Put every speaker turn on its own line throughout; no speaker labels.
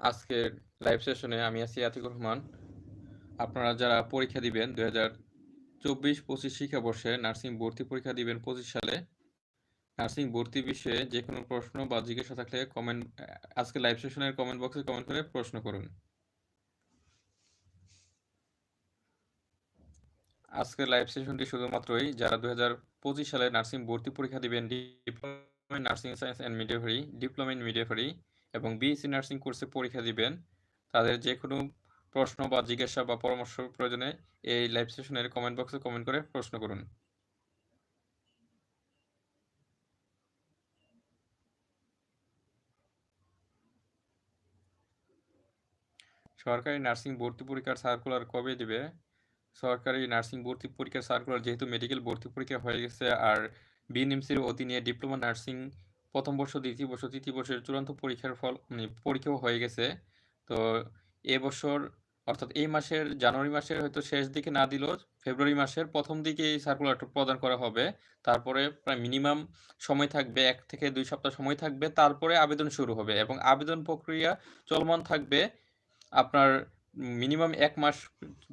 আজকের লাইভ সেশনে আমি আছি আতিকুর রহমান। আপনারা যারা পরীক্ষা দিবেন, দুই হাজার চব্বিশ পঁচিশ শিক্ষাবর্ষে নার্সিং ভর্তি পরীক্ষা দিবেন পঁচিশ সালে নার্সিং ভর্তি বিষয়ে যে কোনো প্রশ্ন বা জিজ্ঞাসা থাকলে কমেন্ট আজকে লাইভ সেশনের কমেন্ট বক্সে কমেন্ট করে প্রশ্ন করুন। আজকের লাইভ সেশনটি শুধুমাত্রই যারা দুই হাজার পঁচিশ সালে নার্সিং ভর্তি পরীক্ষা দিবেন diploma nursing science and midwifery diploma in midwifery এবং বিএসসি নার্সিং কোর্সে পরীক্ষা দিবেন, তাদের যে কোনো প্রশ্ন বা জিজ্ঞাসা বা পরামর্শ প্রয়োজনে এই লাইভ সেশনের কমেন্ট বক্সে কমেন্ট করে প্রশ্ন করুন। সরকারি নার্সিং ভর্তি পরীক্ষার সার্কুলার কবে দিবে? সরকারি নার্সিং ভর্তি পরীক্ষার সার্কুলার যেহেতু মেডিকেল ভর্তি পরীক্ষা হয়ে গেছে আর বিএনএমসির অধীনে ডিপ্লোমা নার্সিং প্রথম বর্ষ, দ্বিতীয় বর্ষ, তৃতীয় বর্ষের চূড়ান্ত পরীক্ষার ফল মানে পরীক্ষাও হয়ে গেছে। তো এবছর অর্থাৎ এই মাসের জানুয়ারি মাসের হয়তো শেষ দিকে না দিলেও ফেব্রুয়ারি মাসের প্রথম দিকে এই সার্কুলারটা প্রদান করা হবে। তারপরে প্রায় মিনিমাম সময় থাকবে, এক থেকে দুই সপ্তাহ সময় থাকবে। তারপরে আবেদন শুরু হবে এবং আবেদন প্রক্রিয়া চলমান থাকবে আপনার মিনিমাম এক মাস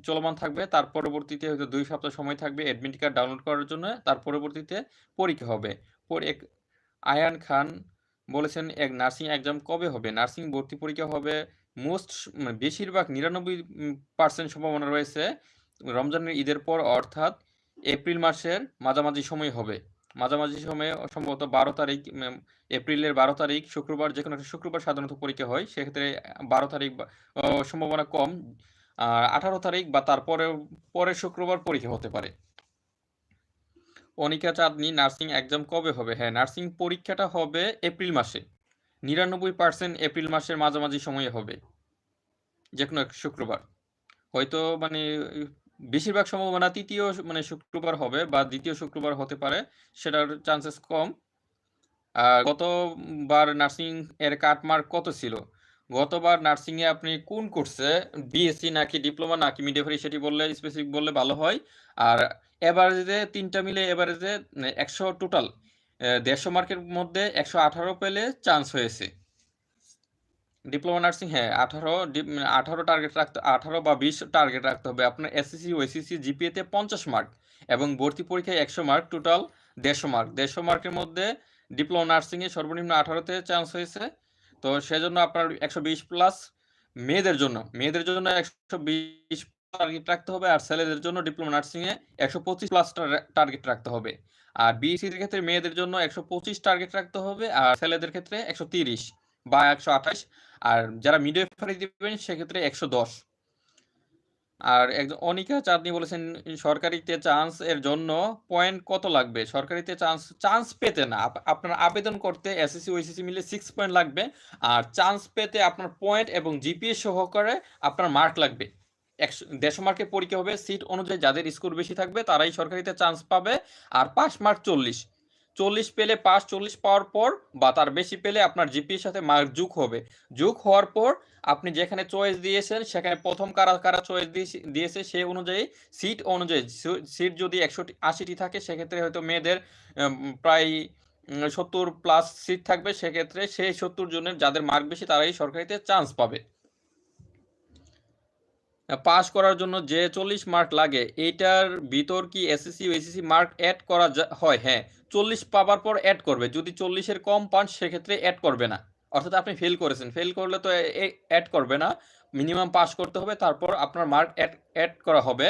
চলমান থাকবে। তার পরবর্তীতে হয়তো দুই সপ্তাহ সময় থাকবে অ্যাডমিট কার্ড ডাউনলোড করার জন্য। তার পরবর্তীতে পরীক্ষা হবে। আয়ান খান বলেছেন, এক নার্সিং এক্সাম কবে হবে? নার্সিং ভর্তি পরীক্ষা হবে মোস্ট মানে বেশিরভাগ নিরানব্বই পার্সেন্ট সম্ভাবনা রয়েছে রমজানের ঈদের পর, অর্থাৎ এপ্রিল মাসের মাঝামাঝি সময় হবে। মাঝামাঝি সময়ে সম্ভবত বারো তারিখ এপ্রিলের বারো তারিখ, শুক্রবার যে কোনো একটা শুক্রবার সাধারণত পরীক্ষা হয়, সেক্ষেত্রে বারো তারিখ সম্ভাবনা কম। আর আঠারো তারিখ বা তারপরে পরের শুক্রবার পরীক্ষা হতে পারে। অনিকা চাঁদনি, নার্সিং এক্সাম কবে হবে? হ্যাঁ নার্সিং পরীক্ষাটা হবে এপ্রিল মাসে। নিরানব্বই পার্সেন্ট এপ্রিল মাসের মাঝামাঝি সময়ে হবে। যে কোনো এক শুক্রবার। হয়তো মানে বেশিরভাগ সম্ভাবনা তৃতীয় মানে শুক্রবার হবে বা দ্বিতীয় শুক্রবার হতে পারে, সেটার চান্সেস কম। আর গতবার নার্সিং এর কাটমার্ক কত ছিল? গতবার নার্সিংয়ে আপনি কোন কোর্সে বিএসসি নাকি ডিপ্লোমা নাকি মিডিয়াফারি সেটি বললে স্পেসিফিক বললে ভালো হয়। আর এভারেজে তিনটা মিলে এভারেজে একশো টোটাল দেড়শো মার্কের মধ্যে একশো আঠারো পেলে চান্স হয়েছে। ডিপ্লোমা নার্সিং হ্যাঁ আঠারো আঠারো টার্গেট রাখতে, আঠারো বা বিশ টার্গেট রাখতে হবে। আপনার এসএসসি ওএসিসি জিপিএতে পঞ্চাশ মার্ক এবং ভর্তি পরীক্ষায় একশো মার্ক টোটাল দেড়শো মার্ক দেড়শো মার্কের মধ্যে ডিপ্লোমা নার্সিংয়ে সর্বনিম্ন আঠারোতে চান্স হয়েছে। তো সেজন্য আপনার একশো বিশ প্লাস মেয়েদের জন্য মেয়েদের জন্য একশো বিশ টার্গেট রাখতে হবে আর ছেলেদের জন্য ডিপ্লোমা নার্সিংয়ে একশো পঁচিশ প্লাস টার্গেট রাখতে হবে। আর বিএসসির ক্ষেত্রে মেয়েদের জন্য একশো পঁচিশ টার্গেট রাখতে হবে আর ছেলেদের ক্ষেত্রে একশো তিরিশ বা একশো আঠাশ। আর যারা মিডওয়েফারি দিবেন, সেক্ষেত্রে একশো দশ। আর একজন, অনিকা চাঁদনি বলেছেন, সরকারিতে চান্স এর জন্য পয়েন্ট কত লাগবে? সরকারিতে চান্স চান্স পেতে না। আপনার আবেদন করতে এসএসসি ওইসিসি মিলে সিক্স পয়েন্ট লাগবে। আর চান্স পেতে আপনার পয়েন্ট এবং জিপিএ সহকারে আপনার মার্ক লাগবে। একশো দেড়শো মার্কের পরীক্ষা হবে। সিট অনুযায়ী যাদের স্কোর বেশি থাকবে, তারাই সরকারিতে চান্স পাবে। আর পাস মার্ক চল্লিশ। চল্লিশ পেলে পাস, চল্লিশ পাওয়ার পর বা তার বেশি পেলে আপনার জিপির সাথে মার্ক যুগ হবে। যুগ হওয়ার পর আপনি যেখানে চয়েস দিয়েছেন, সেখানে প্রথম কারা কারা চয়েস দিয়েছে সে অনুযায়ী সিট অনুযায়ী সিট যদি একশো আশিটি থাকে, সেক্ষেত্রে হয়তো মেয়েদের প্রায় সত্তর প্লাস সিট থাকবে। সেক্ষেত্রে সেই সত্তর জনের যাদের মার্ক বেশি, তারাই সরকারিতে চান্স পাবে। পাস করার জন্য যে চল্লিশ মার্ক লাগে, এইটার ভিতর কি এসএসসি এসএসসি মার্ক অ্যাড করা হয়? হ্যাঁ চল্লিশ পাবার পর অ্যাড করবে। যদি চল্লিশের কম পান, সেক্ষেত্রে অ্যাড করবে না। অর্থাৎ আপনি ফেল করেছেন। ফেল করলে তো অ্যাড করবে না। মিনিমাম পাস করতে হবে, তারপর আপনার মার্ক অ্যাড অ্যাড করা হবে।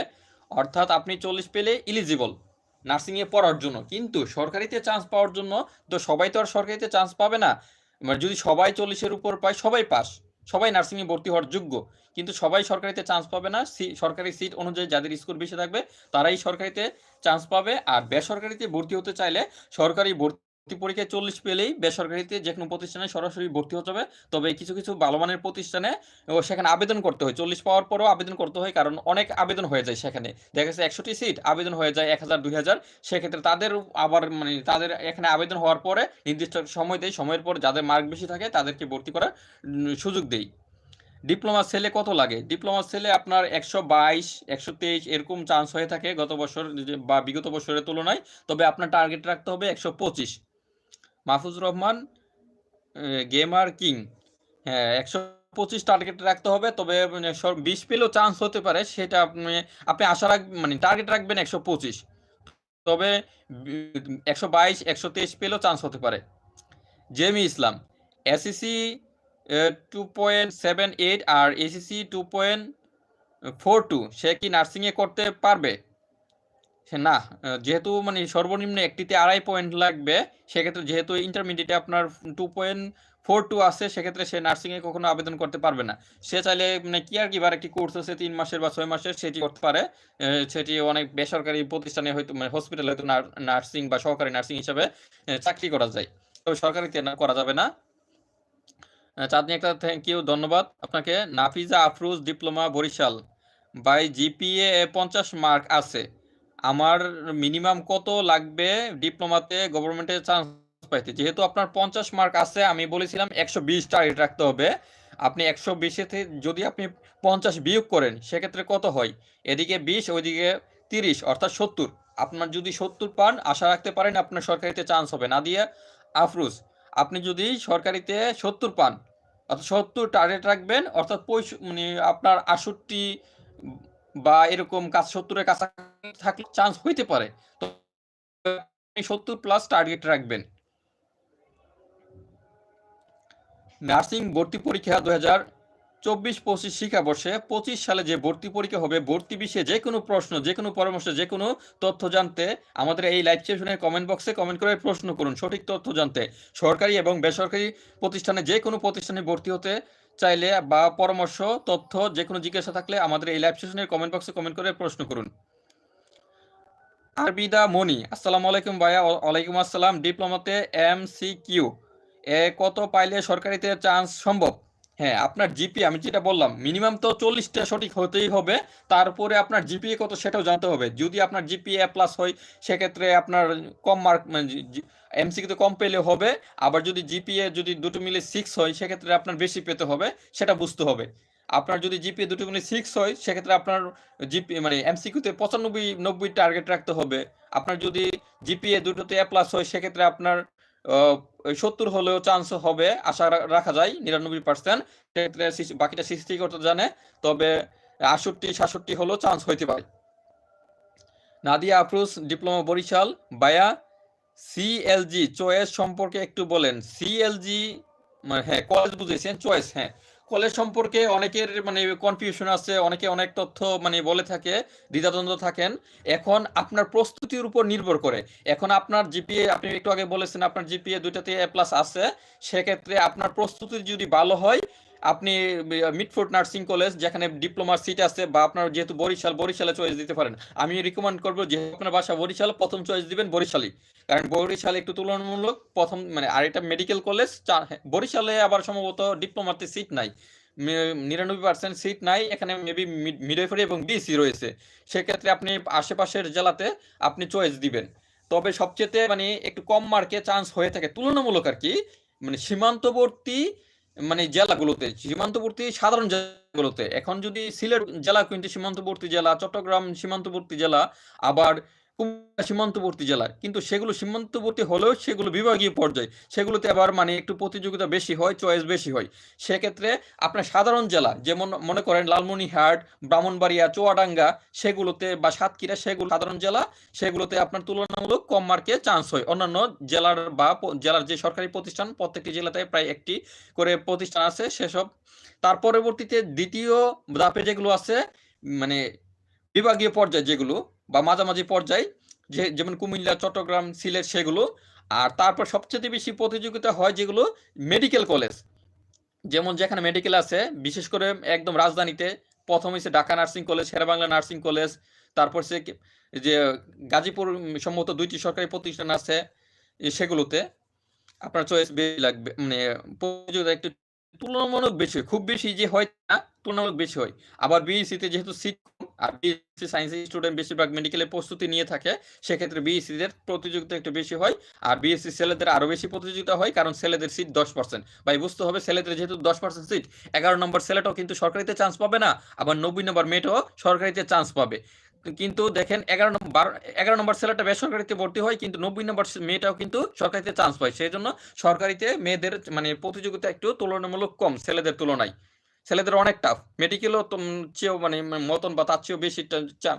অর্থাৎ আপনি চল্লিশ পেলে ইলিজিবল নার্সিংয়ে পড়ার জন্য। কিন্তু সরকারিতে চান্স পাওয়ার জন্য তো সবাই তো আর সরকারিতে চান্স পাবে না। মানে যদি সবাই চল্লিশের উপর পায়, সবাই পাস সবাই নার্সিংয়ে ভর্তি হওয়ার যোগ্য। কিন্তু সবাই সরকারিতে চান্স পাবে না। সরকারি সিট অনুযায়ী যাদের স্কোর বেশি থাকবে, তারাই সরকারিতে চান্স পাবে। আর বেসরকারিতে ভর্তি হতে চাইলে সরকারি ভর্তি পরীক্ষায় চল্লিশ পেলেই বেসরকারিতে যে কোনো প্রতিষ্ঠানে সরাসরি ভর্তি হতে হবে। তবে কিছু কিছু ভালো মানের প্রতিষ্ঠানে সেখানে আবেদন করতে হয়। চল্লিশ পাওয়ার পরেও আবেদন করতে হয়, কারণ অনেক আবেদন হয়ে যায় সেখানে। দেখা যাচ্ছে একশোটি সিট আবেদন হয়ে যায় এক হাজার, দুই হাজার। সেক্ষেত্রে তাদের আবার মানে তাদের এখানে আবেদন হওয়ার পরে নির্দিষ্ট সময় দেয়। সময়ের পর যাদের মার্ক বেশি থাকে তাদেরকে ভর্তি করার সুযোগ দেয় ডিপ্লোমা সেলে কত লাগে? ডিপ্লোমা সেলে আপনার একশো বাইশ, একশো তেইশ এরকম চান্স হয়ে থাকে গত বছর বা বিগত বছরের তুলনায়। তবে আপনার টার্গেট রাখতে হবে একশো পঁচিশ। মাহফুজ রহমান গেমার কিং হ্যাঁ, ১২৫ টার্গেট রাখতে হবে। তবে বিশ পেলেও চান্স হতে পারে। সেটা আপনি আপনি আশা রাখ মানে টার্গেট রাখবেন ১২৫ তবে একশো বাইশ একশো তেইশ পেলেও চান্স হতে পারে। Jemi Islam SSC two point seven eight আর এসিসি 2.42 সে কি নার্সিংয়ে করতে পারবে? না, যেহেতু মানে সর্বনিম্ন একটিতে ২.৫ পয়েন্ট লাগবে, সেক্ষেত্রে যেহেতু ইন্টারমিডিয়েটে আপনার 2.42 আছে সেক্ষেত্রে সে নার্সিং এ কখনো আবেদন করতে পারবে না। সে চাইলে মানে কেয়ারগিভার একটি কোর্স আছে ৩ মাসের বা ছয় মাসের সেটি করতে পারে। সেটি অনেক বেসরকারি প্রতিষ্ঠানে হয়তো মানে হসপিটালে হয়তো নার্সিং বা সহকারী নার্সিং হিসাবে চাকরি করা যায়। তবে সরকারিতে না করা যাবে না। চাঁদনি আক্তার থ্যাংক ইউ ধন্যবাদ আপনাকে। Nafiza Afroz diploma Barishal. By GPA ৫০ mark আছে। আমার মিনিমাম কত লাগবে ডিপ্লোমাতে গভর্নমেন্টে চান্স পাইতে? যেহেতু আপনার ৫০ মার্ক আছে, আমি বলেছিলাম ১২০ টার্গেট রাখতে হবে। আপনি ১২০ এতে যদি আপনি ৫০ বিয়োগ করেন, সেক্ষেত্রে কত হয়? এদিকে ২০ ওইদিকে ৩০ অর্থাৎ ৭০ আপনার যদি ৭০ পান, আশা রাখতে পারেন আপনার সরকারিতে চান্স হবে। না দিয়ে আফরোজ, আপনি যদি সরকারিতে ৭০ পান, অর্থাৎ ৭০ টার্গেট রাখবেন, অর্থাৎ পঁয়ষ মানে আপনার ৬৮ বা এরকম ৭০ এর কাছাকাছি থাকলে চান্স হইতে পারে। তো ৭০ প্লাস টার্গেট রাখবেন। নার্সিং ভর্তি পরীক্ষা ২০২৪-২৫ শিক্ষাবর্ষে ২৫ সালে যে ভর্তি পরীক্ষা হবে, ভর্তি বিষয়ে যেকোনো প্রশ্ন, যেকোনো পরামর্শ, যেকোনো তথ্য জানতে আমাদের এই লাইভ সেশনের কমেন্ট বক্সে কমেন্ট করে প্রশ্ন করুন। সঠিক তথ্য জানতে সরকারি এবং বেসরকারি প্রতিষ্ঠানে যেকোনো প্রতিষ্ঠানে ভর্তি হতে চাইলে বা পরামর্শ, তথ্য যে কোনো জিজ্ঞাসা থাকলে আমাদের এই লাইভ সেশনের কমেন্ট বক্সে কমেন্ট করে প্রশ্ন করুন। আরবিদা মনি আসসালাম আলাইকুম ভাইয়া। ওয়া ওয়ালাইকুম আসসালাম। ডিপ্লোমাতে এম এমসিকিউ এ কত পাইলে সরকারিতে চান্স সম্ভব? হ্যাঁ, আপনার জিপিএ আমি যেটা বললাম মিনিমাম তো চল্লিশটা সঠিক হতেই হবে। তারপরে আপনার জিপিএ কত সেটাও জানতে হবে। যদি আপনার জিপিএ প্লাস হয় সেক্ষেত্রে আপনার কম মার্ক মানে এমসিকিউতে কম পেলে হবে। আবার যদি জিপিএ যদি দুটো মিলে সিক্স হয় সেক্ষেত্রে আপনার বেশি পেতে হবে। সেটা বুঝতে হবে। আপনার যদি জিপিএ দুটো মিলে সিক্স হয় সেক্ষেত্রে আপনার জিপি মানে এমসিকিউতে ৯৫ ৯০ টার্গেট রাখতে হবে। আপনার যদি জিপিএ দুটোতে এ প্লাস হয় সেক্ষেত্রে আপনার ৭০ হলেও চান্স হবে। আশা রাখা যায় ৯৯% সেক্ষেত্রে বাকিটা সৃষ্টিকর্তা জানে। তবে ৬৮, ৬৭ হলেও চান্স হইতে পারে। Nadia Afrus diploma Barishal. Via CLG choice সম্পর্কে একটু বলেন। সিএলজি মানে হ্যাঁ, কলেজ বুঝেছেন চয়েস হ্যাঁ। কলেজ সম্পর্কে অনেকের মানে কনফিউশন আছে। অনেকে অনেক তথ্য মানে বলে থাকে, দ্বিধাদ্বন্দ্ব থাকেন। এখন আপনার প্রস্তুতির উপর নির্ভর করে। এখন আপনার জিপিএ আপনি একটু আগে বলেছেন আপনার জিপিএ ২ টাতে এ প্লাস আছে। সেক্ষেত্রে আপনার প্রস্তুতি যদি ভালো হয় আপনি মি মিটফোর্ড নার্সিং কলেজ যেখানে ডিপ্লোমার সিট আছে বা আপনার যেহেতু বরিশাল, বরিশালে চয়েস দিতে পারেন। আমি রিকমেন্ড করব যেহেতু আপনার বাসা বরিশাল ১ম চয়েস দিবেন বরিশালই। কারণ বরিশাল একটু তুলনামূলক প্রথম মানে আর এটা মেডিকেল কলেজ হ্যাঁ, বরিশালে আবার সম্ভবত ডিপ্লোমাতে সিট নাই। নিরানব্বই পার্সেন্ট সিট নাই। এখানে মেবি মিড মিডওয়াইফারি এবং বিএসসি রয়েছে। সেক্ষেত্রে আপনি আশেপাশের জেলাতে আপনি চয়েস দিবেন। তবে সবচাইতে মানে একটু কম মার্কে চান্স হয়ে থাকে তুলনামূলক আর কি মানে সীমান্তবর্তী মানে জেলাগুলোতে, সীমান্তবর্তী সাধারণ জেলাগুলোতে। এখন যদি সিলেট জেলা কিন্তু সীমান্তবর্তী জেলা, চট্টগ্রাম সীমান্তবর্তী জেলা, আবার কুমিল্লা সীমান্তবর্তী জেলা। কিন্তু সেগুলো সীমান্তবর্তী হলেও সেগুলো বিভাগীয় পর্যায়ে। সেগুলোতে আবার মানে একটু প্রতিযোগিতা বেশি হয়, চয়েস বেশি হয়। সেক্ষেত্রে আপনার সাধারণ জেলা যেমন মনে করেন লালমনিহাট ব্রাহ্মণবাড়িয়া, চুয়াডাঙ্গা সেগুলোতে বা সাতক্ষীরা সেগুলো সাধারণ জেলা। সেগুলোতে আপনার তুলনামূলক কম মার্কে চান্স হয়। অন্যান্য জেলার বা জেলার যে সরকারি প্রতিষ্ঠান প্রত্যেকটি জেলাতে প্রায় একটি করে প্রতিষ্ঠান আছে সেসব। তার পরবর্তীতে দ্বিতীয় ধাপে যেগুলো আছে মানে বিভাগীয় পর্যায়ে যেগুলো বা মাঝামাঝি পর্যায় যে যেমন কুমিল্লা, চট্টগ্রাম, সিলেট সেগুলো। আর তারপর সবচেয়ে বেশি প্রতিযোগিতা হয় যেগুলো মেডিকেল কলেজ। যেমন যেখানে মেডিকেল আছে বিশেষ করে একদম রাজধানীতে ১ম হইছে Dhaka nursing college, Sherebangla nursing college. তারপর সে যে গাজীপুর সম্ভবত দুইটি সরকারি প্রতিষ্ঠান আছে সেগুলোতে। আপনার চয়েস বেশি লাগবে মানে প্রতিযোগিতা একটু তুলনামূলক বেশি। খুব বেশি যে হয় না তুলনামূলক বেশি হয়। আবার বিএসসিতে যেহেতু সিট কম আর বিএসসি সায়েন্সের স্টুডেন্ট বেশিরভাগ মেডিকেলের প্রস্তুতি নিয়ে থাকে। সেক্ষেত্রে বিএসসিদের প্রতিযোগিতা একটু বেশি হয়। আর বিএসসি ছেলেদের আরও বেশি প্রতিযোগিতা হয়, কারণ ছেলেদের সিট 10% ভাই, বুঝতে হবে ছেলেদের যেহেতু 10% সিট ১১ নম্বর ছেলেটাও কিন্তু সরকারিতে চান্স পাবে না। আবার ৯০ নম্বর মেয়েটাও সরকারিতে চান্স পাবে। কিন্তু দেখেন এগারো নম্বর এগারো নম্বর ছেলেটা বেসরকারিতে ভর্তি হয়, কিন্তু নব্বই নম্বর মেয়েটাও কিন্তু সরকারিতে চান্স পায় সেই জন্য সরকারিতে মেয়েদের মানে প্রতিযোগিতা একটু তুলনামূলক কম ছেলেদের তুলনায় ছেলেদের অনেক টাফ মেডিকেলও চেয়েও মানে মতন বা তার চেয়েও বেশি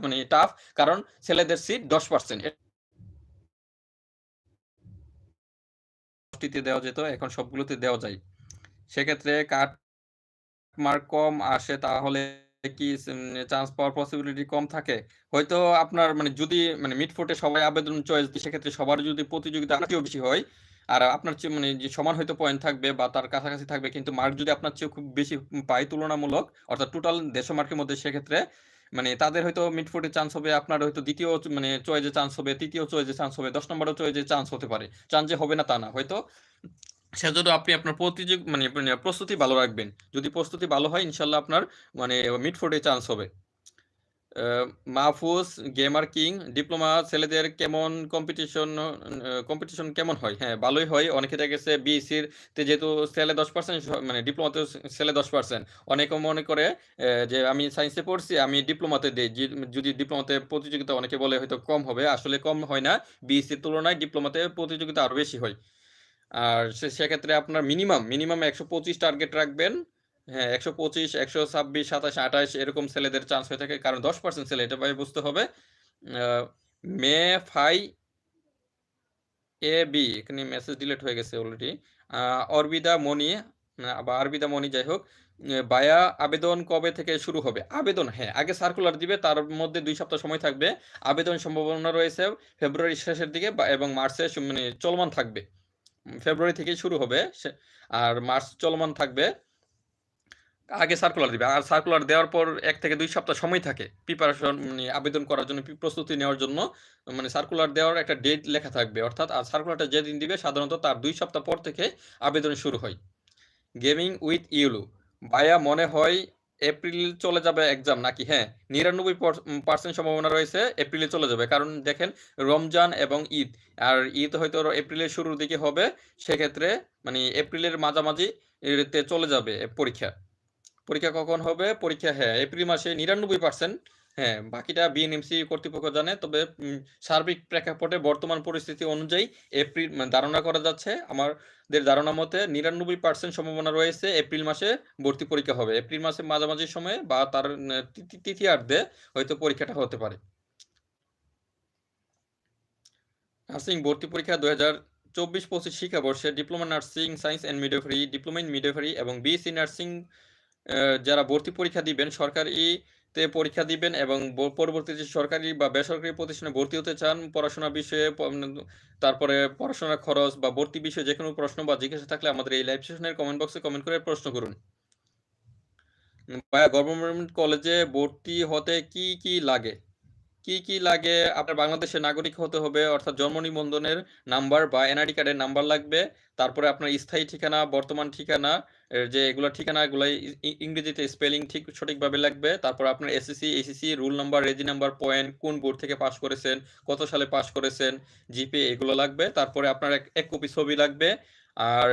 মানে টাফ কারণ ছেলেদের সিট দশ পার্সেন্ট দেওয়া যেত, এখন সবগুলোতে দেওয়া যায়। সেক্ষেত্রে কাট মার্ক কম আসে, তাহলে কি চান্স পাওয়ার পসিবিলিটি কম থাকে? হয়তো আপনার মানে যদি মানে মিডফোর্টে সবাই আবেদন চয়েস সেক্ষেত্রে সবার যদি প্রতিযোগিতা বেশি হয় আর আপনার চেয়ে মানে যে সমান হয়তো পয়েন্ট থাকবে বা তার কাছাকাছি থাকবে কিন্তু মার্ক যদি আপনার চেয়ে খুব বেশি পায় তুলনামূলক অর্থাৎ টোটাল দেড়শো মার্কের মধ্যে সেক্ষেত্রে মানে তাদের হয়তো মিডফোর্টে চান্স হবে আপনার হয়তো দ্বিতীয় মানে চয়েজে চান্স হবে তৃতীয় চয়েজে চান্স হবে দশ নম্বরও চয়েজে চান্স হতে পারে। চান্স যে হবে না তা না হয়তো সেজন্য আপনি আপনার প্রতিযোগ মানে, মানে প্রস্তুতি ভালো রাখবেন। যদি প্রস্তুতি ভালো হয় ইনশাল্লাহ আপনার মানে মিডফোর্ডে চান্স হবে। মাহফুজ গেমার কিং ডিপ্লোমা ছেলেদের কেমন কম্পিটিশন কম্পিটিশন কেমন হয়? হ্যাঁ ভালোই হয়। অনেকে দেখা গেছে বিএসির তে যেহেতু ছেলে দশ পার্সেন্ট মানে ডিপ্লোমাতে ছেলে দশ পার্সেন্ট অনেকে মনে করে যে আমি সায়েন্সে পড়ছি, আমি ডিপ্লোমাতে দিই। যদি ডিপ্লোমাতে প্রতিযোগিতা অনেকে বলে হয়তো কম হবে, আসলে কম হয় না। বিএসির তুলনায় ডিপ্লোমাতে প্রতিযোগিতা আরও বেশি হয়। আর সেক্ষেত্রে আপনার মিনিমাম মিনিমাম একশো পঁচিশ টার্গেট রাখবেন। হ্যাঁ একশো পঁচিশ, একশো ছাব্বিশ, সাতাশ, আঠাশ এরকম ছেলেদের চান্স হয়ে থাকে। কারণ দশ পার্সেন্ট ছেলে, এটা ভাই বুঝতে হবে। মে, ফাই, এ, বি, এখানে মেসেজ ডিলেট হয়ে গেছে অলরেডি অরবিদা মনি বা আরবিদা মনি যাই হোক বায়া, আবেদন কবে থেকে শুরু হবে? আবেদন হ্যাঁ আগে সার্কুলার দিবে, তার মধ্যে দুই সপ্তাহ সময় থাকবে। আবেদন সম্ভাবনা রয়েছে ফেব্রুয়ারি শেষের দিকে এবং মার্চে মানে চলমান থাকবে। ফেব্রুয়ারি থেকেই শুরু হবে আর মার্চ চলমান থাকবে। আগে সার্কুলার দিবে। আর সার্কুলার দেওয়ার পর এক থেকে দুই সপ্তাহ সময় থাকে প্রিপারেশন মানে আবেদন করার জন্য প্রস্তুতি নেওয়ার জন্য। মানে সার্কুলার দেওয়ার একটা ডেট লেখা থাকবে অর্থাৎ আর সার্কুলারটা যেদিন দিবে সাধারণত তার দুই সপ্তাহ পর থেকে আবেদন শুরু হয়। গেমিং উইথ ইউলু ভাইয়া মনে হয় এপ্রিল চলে যাবে এক্সাম নাকি? হ্যাঁ নিরানব্বই পার্সেন্ট সম্ভাবনা রয়েছে এপ্রিলে চলে যাবে। কারণ দেখেন রমজান এবং ঈদ। আর ঈদ হয়তো এপ্রিলের শুরুর দিকে হবে সেক্ষেত্রে মানে এপ্রিলের মাঝামাঝি চলে যাবে পরীক্ষা। পরীক্ষা কখন হবে? পরীক্ষা হ্যাঁ এপ্রিল মাসে নিরানব্বই পার্সেন্ট হ্যাঁ বাকিটা বিএনএমসি কর্তৃপক্ষ জানে। তবে সার্বিক প্রেক্ষাপটে বর্তমান পরিস্থিতি অনুযায়ী এপ্রিল মানে ধারণা করা যাচ্ছে, আমাদের ধারণা মতে নিরানব্বই পার্সেন্ট সম্ভাবনা রয়েছে এপ্রিল মাসে ভর্তি পরীক্ষা হবে। এপ্রিল মাসে মাঝামাঝি সময়ে বা তার তৃতীয়ার্ধে হয়তো পরীক্ষাটা হতে পারে। নার্সিং ভর্তি পরীক্ষা দু হাজার চব্বিশ পঁচিশ শিক্ষাবর্ষে diploma nursing science and midwifery diploma in midwifery এবং বিএসসি নার্সিং যারা ভর্তি পরীক্ষা দিবেন, সরকারিতে পরীক্ষা দিবেন এবং পরবর্তীতে সরকারি বা বেসরকারি প্রতিষ্ঠানে ভর্তি হতে চান, পড়াশোনা বিষয়ে তারপরে পড়াশোনার খরচ বা ভর্তি বিষয়ে যে কোনো প্রশ্ন বা জিজ্ঞাসা থাকলে আমাদের এই লাইভ সেশনের কমেন্ট বক্সে কমেন্ট করে প্রশ্ন করুন। গভর্নমেন্ট কলেজে ভর্তি হতে কি কি লাগে? কি কি লাগে? আপনার বাংলাদেশের নাগরিক হতে হবে, অর্থাৎ জন্ম নিবন্ধনের নাম্বার বা এনআইডি কার্ডের নাম্বার লাগবে, তারপরে আপনার স্থায়ী ঠিকানা, বর্তমান ঠিকানা যে এগুলো ঠিকানাগুলো ইংরেজিতে স্পেলিং ঠিক সঠিকভাবে লাগবে। তারপর আপনার SSC SSC roll number reg number point কোন বোর্ড থেকে পাস করেছেন, কত সালে পাস করেছেন জিপে এগুলো লাগবে। তারপরে আপনার এক কপি ছবি লাগবে। আর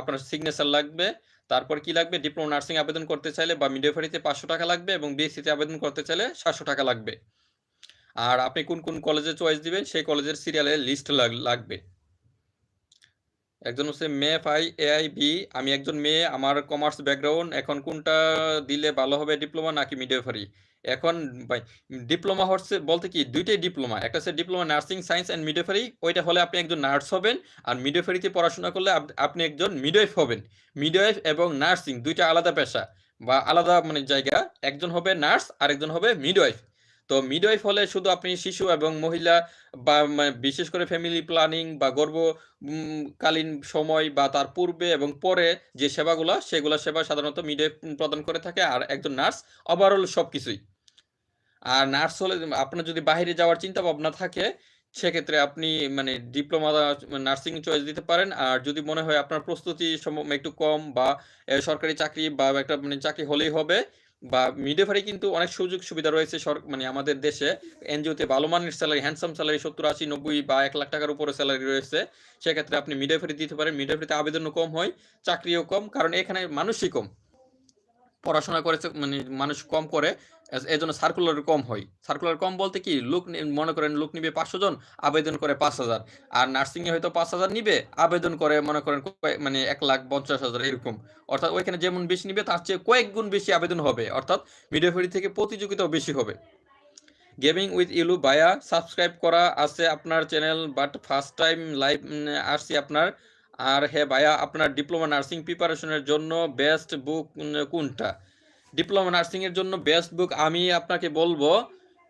আপনার সিগনেচার লাগবে। তারপর কি লাগবে? ডিপ্লোমা নার্সিং আবেদন করতে চাইলে বা মিডিয়াফারিতে পাঁচশো টাকা লাগবে এবং বিএসসিতে আবেদন করতে চাইলে সাতশো টাকা লাগবে। আর আপনি কোন কোন কলেজে চয়েস দিবেন, সেই কলেজের সিরিয়ালের লিস্ট লাগবে। একজন হচ্ছে মে ফাই এআই বি। আমি একজন মেয়ে, আমার কমার্স ব্যাকগ্রাউন্ড এখন কোনটা দিলে ভালো হবে ডিপ্লোমা নাকি মিডিওফারি এখন ভাই ডিপ্লোমা হচ্ছে বলতে কি, দুইটাই ডিপ্লোমা একটা হচ্ছে diploma nursing science and midwifery ওইটা হলে আপনি একজন নার্স হবেন, আর মিডিওফারিতে পড়াশোনা করলে আপনি একজন মিডওয়াইফ হবেন। মিডওয়াইফ এবং নার্সিং দুইটা আলাদা পেশা বা আলাদা মানে জায়গা। একজন হবে নার্স আর একজন হবে মিডওয়াইফ তো মিডওয়াইফ হলে শুধু আপনি শিশু এবং মহিলা বা বিশেষ করে ফ্যামিলি প্ল্যানিং বা গর্ভকালীন সময় বা তার পূর্বে এবং পরে যে সেবাগুলো, সেগুলো সেবা সাধারণত মিডওয়াইফ প্রদান করে থাকে আর একজন নার্স ওভারঅল সব কিছুই আর নার্স হলে আপনার যদি বাইরে যাওয়ার চিন্তা ভাবনা থাকে, সেক্ষেত্রে আপনি মানে ডিপ্লোমা নার্সিং চয়েস দিতে পারেন। আর যদি মনে হয় আপনার প্রস্তুতি একটু কম বা সরকারি চাকরি বা একটা মানে চাকরি হলেই হবে বা মিডওয়াইফারি কিন্তু অনেক সুযোগ সুবিধা রয়েছে মানে আমাদের দেশে। এনজিওতে ভালো মানের স্যালারি হ্যান্ডসাম স্যালারি সত্তর, আশি, নব্বই বা এক লাখ টাকার উপরে স্যালারি রয়েছে। সেক্ষেত্রে আপনি মিডেফারি দিতে পারেন। মিডেফারিতে আবেদনও কম হয়, চাকরিও কম, কারণ এখানে মানুষই কম। পড়াশোনা করেছে মানে মানুষ কম করে। এজ- এজন্য সার্কুলার কম হয়। সার্কুলার কম বলতে কি, লোক মনে করেন লোক নিবে পাঁচশো জন, আবেদন করে পাঁচ হাজার। আর নার্সিং এ হয়তো পাঁচ হাজার নিবে, আবেদন করে মনে করেন মানে এক লাখ পঞ্চাশ হাজার এরকম। অর্থাৎ ওইখানে যেমন বেশি নিবে, তার চেয়ে কয়েক গুণ বেশি আবেদন হবে। অর্থাৎ মিডিয়াফারি থেকে প্রতিযোগিতাও বেশি হবে। গেমিং উইথ ইলু বায়া সাবস্ক্রাইব করা আছে আপনার channel but first time live আসছি আপনার। আর হ্যাঁ ভাইয়া, আপনার ডিপ্লোমা নার্সিং প্রিপারেশনের জন্য বেস্ট বুক কোনটা? ডিপ্লোমা নার্সিং এর জন্য বেস্ট বুক আমি আপনাকে বলব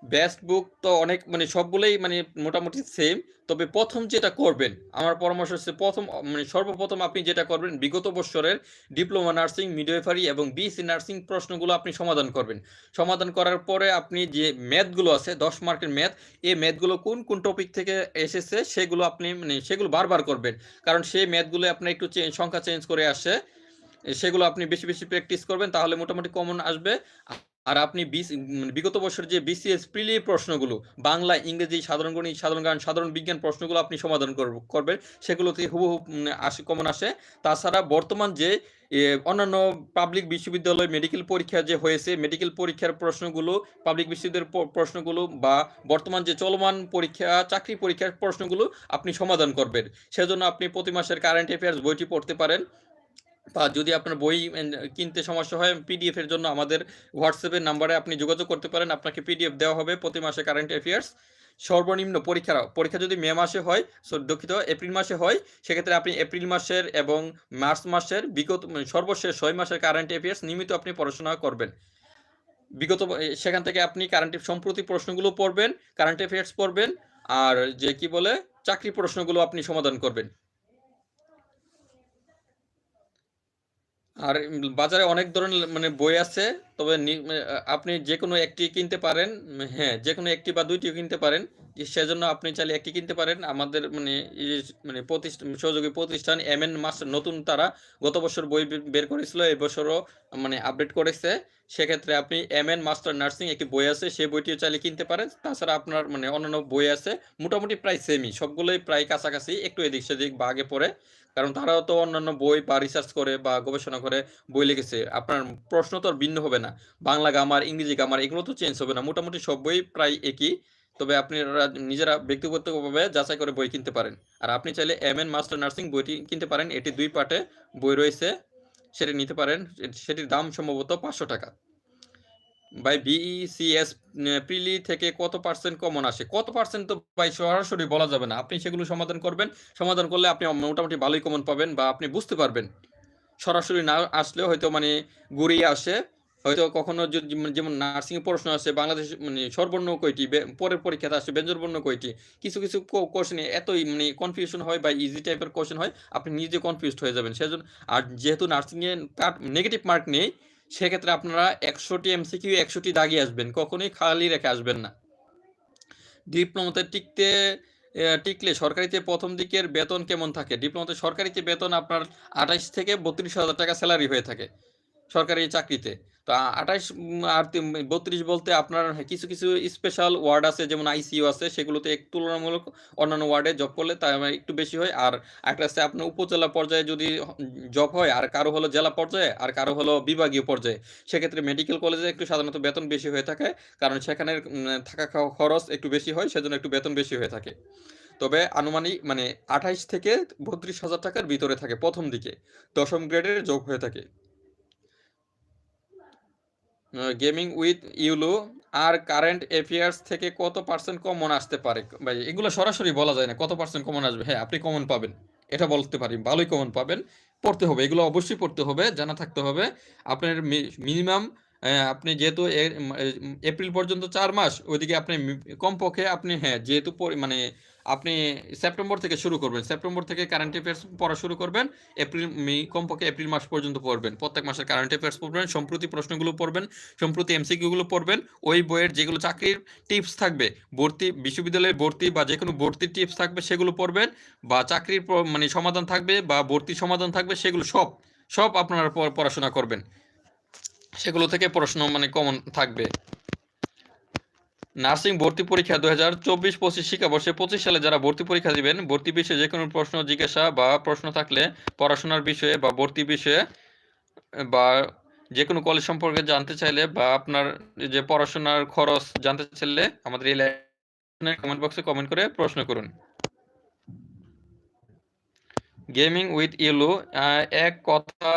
বেস্ট বুক তো অনেক মানে সবগুলোই মানে মোটামুটি সেম তবে প্রথম যেটা করবেন, আমার পরামর্শ হচ্ছে প্রথম মানে সর্বপ্রথম আপনি যেটা করবেন, বিগত বছরের ডিপ্লোমা নার্সিং মিডওয়েফারি এবং বিএসসি নার্সিং প্রশ্নগুলো আপনি সমাধান করবেন। সমাধান করার পরে আপনি যে ম্যাথগুলো আছে, দশ মার্কের ম্যাথ এই ম্যাথগুলো কোন কোন টপিক থেকে এসেছে সেগুলো আপনি মানে সেগুলো বারবার করবেন। কারণ সেই ম্যাথগুলো আপনার একটু সংখ্যা চেঞ্জ করে আসে। সেগুলো আপনি বেশি বেশি প্র্যাকটিস করবেন, তাহলে মোটামুটি কমন আসবে। আর আপনি বিগত বছর যে বিসিএস প্রিলি প্রশ্নগুলো, বাংলা, ইংরেজি, সাধারণ গণিত, সাধারণ গান, সাধারণ বিজ্ঞান প্রশ্নগুলো আপনি সমাধান করব- করবেন, সেগুলো থেকে হুবহু আসে কমন আসে। তাছাড়া বর্তমান যে অন্যান্য পাবলিক বিশ্ববিদ্যালয় মেডিকেল পরীক্ষা যে হয়েছে মেডিকেল পরীক্ষার প্রশ্নগুলো পাবলিক বিশ্ববিদ্যালয়ের প্রশ্নগুলো বা বর্তমান যে চলমান পরীক্ষা, চাকরি পরীক্ষার প্রশ্নগুলো আপনি সমাধান করবেন। সেজন্য আপনি প্রতি মাসের কারেন্ট অ্যাফেয়ার্স বইটি পড়তে পারেন। বা যদি আপনার বই কিনতে সমস্যা হয় পিডিএফ এর জন্য আমাদের হোয়াটসঅ্যাপের নাম্বারে আপনি যোগাযোগ করতে পারেন। আপনাকে পিডিএফ দেওয়া হবে প্রতি মাসে কারেন্ট অ্যাফেয়ার্স সর্বনিম্ন পরীক্ষা পরীক্ষা যদি মে মাসে হয়, so দুঃখিত, এপ্রিল মাসে হয়, সেক্ষেত্রে আপনি এপ্রিল মাসের এবং মার্চ মাসের বিগত মানে সর্বশেষ ছয় মাসের কারেন্ট অ্যাফেয়ার্স নিয়মিত আপনি পড়াশোনা করবেন। বিগত সেখান থেকে আপনি কারেন্ট সম্প্রতি প্রশ্নগুলো পড়বেন কারেন্ট অ্যাফেয়ার্স পড়বেন, আর যে কি বলে, চাকরি প্রশ্নগুলো আপনি সমাধান করবেন। আর বাজারে অনেক ধরনের মানে বই আছে। তবে নি- আপনি যে কোনো একটি কিনতে পারেন হ্যাঁ যে কোনো একটি বা দুইটিও কিনতে পারেন সেজন্য আপনি চাইলে একটি কিনতে পারেন। আমাদের মানে মানে প্রতিষ্ঠান সহযোগী প্রতিষ্ঠান এম এন মাস্টার নতুন তারা গত বছর বই বের করেছিল এবছরও মানে আপডেট করেছে। সেক্ষেত্রে আপনি এম এন মাস্টার নার্সিং একটি বই আছে সেই বইটিও চাইলে কিনতে পারেন। তাছাড়া আপনার মানে অন্যান্য বই আছে, মোটামুটি প্রায় সেমই সবগুলোই প্রায় কাছাকাছি, একটু এদিক সেদিক বা আগে পরে কারণ তারাও তো অন্যান্য বই বা রিসার্চ করে বা গবেষণা করে বই লিখেছে। আপনার প্রশ্ন তো আর ভিন্ন হবে না। বাংলা গ্রামার ইংরেজি গ্রামার এগুলো তো চেঞ্জ হবে না। মোটামুটি সব বই প্রায় একই। তবে আপনারা নিজেরা ব্যক্তিগতভাবে যাচাই করে বই কিনতে পারেন। আর আপনি চাইলে এম এন মাস্টার নার্সিং বইটি কিনতে পারেন। এটি দুই পার্টে বই রয়েছে, সেটি নিতে পারেন। সেটির দাম সম্ভবত পাঁচশো টাকা। বাই বিইসিএস প্রিলি থেকে কত পার্সেন্ট কমন আসে? কত পার্সেন্ট তো ভাই সরাসরি বলা যাবে না। আপনি সেগুলো সমাধান করবেন। সমাধান করলে আপনি মোটামুটি ভালোই কমন পাবেন বা আপনি বুঝতে পারবেন। সরাসরি না আসলেও হয়তো মানে ঘুরিয়ে আসে। হয়তো কখনো মানে যেমন নার্সিং এর প্রশ্ন আসে বাংলাদেশ মানে স্বরবর্ণ কয়টি পরের পরীক্ষাতে আসে ব্যঞ্জনবর্ণ কয়টি, কিছু কিছু কোশ্চেনে এতই মানে কনফিউশন হয় বা ইজি টাইপের কোশ্চেন হয়, আপনি নিজে কনফিউজড হয়ে যাবেন। সেজন্য, আর যেহেতু নার্সিং এ নেগেটিভ মার্ক নেই, সেক্ষেত্রে আপনারা একশোটি এমসিকিউ একশোটি দাগিয়ে আসবেন, কখনোই খালি রেখে আসবেন না। ডিপ্লোমাতে টিকতে টিকলে সরকারিতে প্রথম দিকের বেতন কেমন থাকে? ডিপ্লোমাতে সরকারিতে বেতন আপনার আঠাইশ থেকে বত্রিশ হাজার টাকা স্যালারি হয়ে থাকে, সরকারি চাকরিতে। তো আঠাইশ আর বত্রিশ বলতে আপনার কিছু কিছু স্পেশাল ওয়ার্ড আছে, যেমন আইসিইউ আছে, সেগুলোতে একটু তুলনামূলক অন্যান্য ওয়ার্ডে জব করলে তা একটু বেশি হয়। আর একটা আছে আপনার উপজেলা পর্যায়ে যদি জব হয়, আর কারও হলো জেলা পর্যায়ে, আর কারও হলো বিভাগীয় পর্যায়ে, সেক্ষেত্রে মেডিকেল কলেজে একটু সাধারণত বেতন বেশি হয়ে থাকে, কারণ সেখানে থাকা খাওয়া খরচ একটু বেশি হয়, সেজন্য একটু বেতন বেশি হয়ে থাকে। তবে আনুমানিক মানে আঠাইশ থেকে বত্রিশ হাজার টাকার ভিতরে থাকে প্রথম দিকে, দশম গ্রেডের যোগ হয়ে থাকে। গেমিং উইথ ইউলো আর কারেন্ট অ্যাফেয়ার্স থেকে কত পার্সেন্ট কমন আসতে পারে? ভাই, এগুলো সরাসরি বলা যায় না। কত পার্সেন্ট কমন আসবে? হ্যাঁ আপনি কমন পাবেন। এটা বলতে পারি, ভালোই কমন পাবেন। পড়তে হবে, এগুলো অবশ্যই পড়তে হবে, জানা থাকতে হবে। আপনার মিনিমাম আপনি যেহেতু এপ্রিল পর্যন্ত চার মাস, ওইদিকে আপনি কমপক্ষে আপনি হ্যাঁ যেহেতু মানে আপনি সেপ্টেম্বর থেকে শুরু করবেন। সেপ্টেম্বর থেকে কারেন্ট অ্যাফেয়ার্স পড়া শুরু করবেন। এপ্রিল, মে, কমপক্ষে এপ্রিল মাস পর্যন্ত পড়বেন। প্রত্যেক মাসের কারেন্ট অ্যাফেয়ার্স পড়বেন। সম্প্রতি প্রশ্নগুলো পড়বেন। সম্প্রতি এমসিকিউগুলো পড়বেন। ওই বইয়ের যেগুলো চাকরির টিপস থাকবে, ভর্তি বিশ্ববিদ্যালয়ের ভর্তি বা যে কোনো ভর্তির টিপস থাকবে, সেগুলো পড়বেন বা চাকরির মানে সমাধান থাকবে বা ভর্তির সমাধান থাকবে, সেগুলো সব সব আপনারা পড়াশোনা করবেন। সেগুলো থেকে প্রশ্ন মানে কমন থাকবে। নার্সিং ভর্তি পরীক্ষা দু হাজার চব্বিশ পঁচিশ শিক্ষাবর্ষে পঁচিশ সালে যারা ভর্তি পরীক্ষা দিবেন, ভর্তি বিষয়ে যে কোনো প্রশ্ন, জিজ্ঞাসা বা প্রশ্ন থাকলে পড়াশোনার বিষয়ে বা ভর্তি বিষয়ে বা যে কোনো কলেজ সম্পর্কে জানতে চাইলে বা আপনার যে পড়াশোনার খরচ জানতে চাইলে আমাদের এই কমেন্ট বক্সে কমেন্ট করে প্রশ্ন করুন। গেমিং উইথ ইয়েলো এক কথা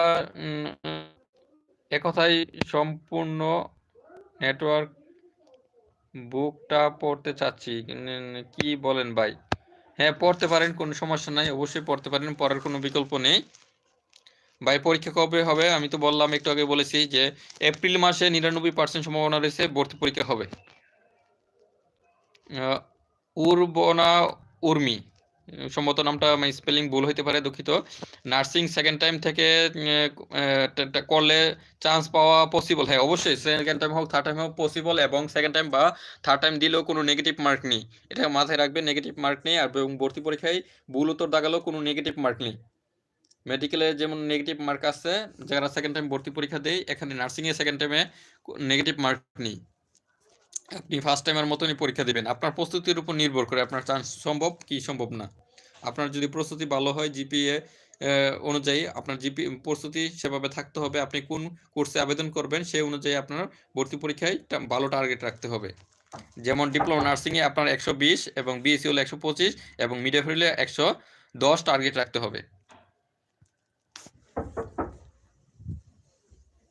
এক কথায় সম্পূর্ণ নেটওয়ার্ক বুকটা পড়তে চাচ্ছি। কি বলেন ভাই? হ্যাঁ পড়তে পারেন, কোনো সমস্যা নাই, অবশ্যই পড়তে পারেন, পড়ার কোনো বিকল্প নেই। ভাই, পরীক্ষা কবে হবে? আমি তো বললাম, একটু আগে বলেছি যে এপ্রিল মাসে নিরানব্বই পার্সেন্ট সম্ভাবনা রয়েছে, ভর্তি পরীক্ষা হবে। উর্বনা উর্মি। সম্ভবত নামটা স্পেলিং ভুল হইতে পারে, দুঃখিত। নার্সিং সেকেন্ড টাইম থেকে করলে চান্স পাওয়া পসিবল হ্যাঁ অবশ্যই সেকেন্ড টাইম হোক থার্ড টাইম হোক পসিবল এবং সেকেন্ড টাইম বা থার্ড টাইম দিলেও কোনো নেগেটিভ মার্ক নেই। এটা মাথায় রাখবে নেগেটিভ মার্ক নেই, আর এবং ভর্তি পরীক্ষায় ভুল উত্তর দাগালেও কোনো নেগেটিভ মার্ক নেই। মেডিকেলে যেমন নেগেটিভ মার্ক আছে, যারা সেকেন্ড টাইম ভর্তি পরীক্ষা দেয়, এখানে নার্সিংয়ে সেকেন্ড টাইমে নেগেটিভ মার্ক নেই। আপনি ফার্স্ট টাইমের মতনই পরীক্ষা দিবেন। আপনার প্রস্তুতির উপর নির্ভর করে আপনার চান্স সম্ভব কি সম্ভব না। আপনার যদি প্রস্তুতি ভালো হয় জিপিএ অনুযায়ী আপনার জিপি প্রস্তুতি সেভাবে থাকতে হবে। আপনি কোন কোর্সে আবেদন করবেন সেই অনুযায়ী আপনার ভর্তি পরীক্ষায় ভালো টার্গেট রাখতে হবে। যেমন ডিপ্লোমা নার্সিংয়ে আপনার একশো বিশ এবং বিএসসি হলে একশো পঁচিশ এবং মিডিয়া হলে একশো দশ টার্গেট রাখতে হবে।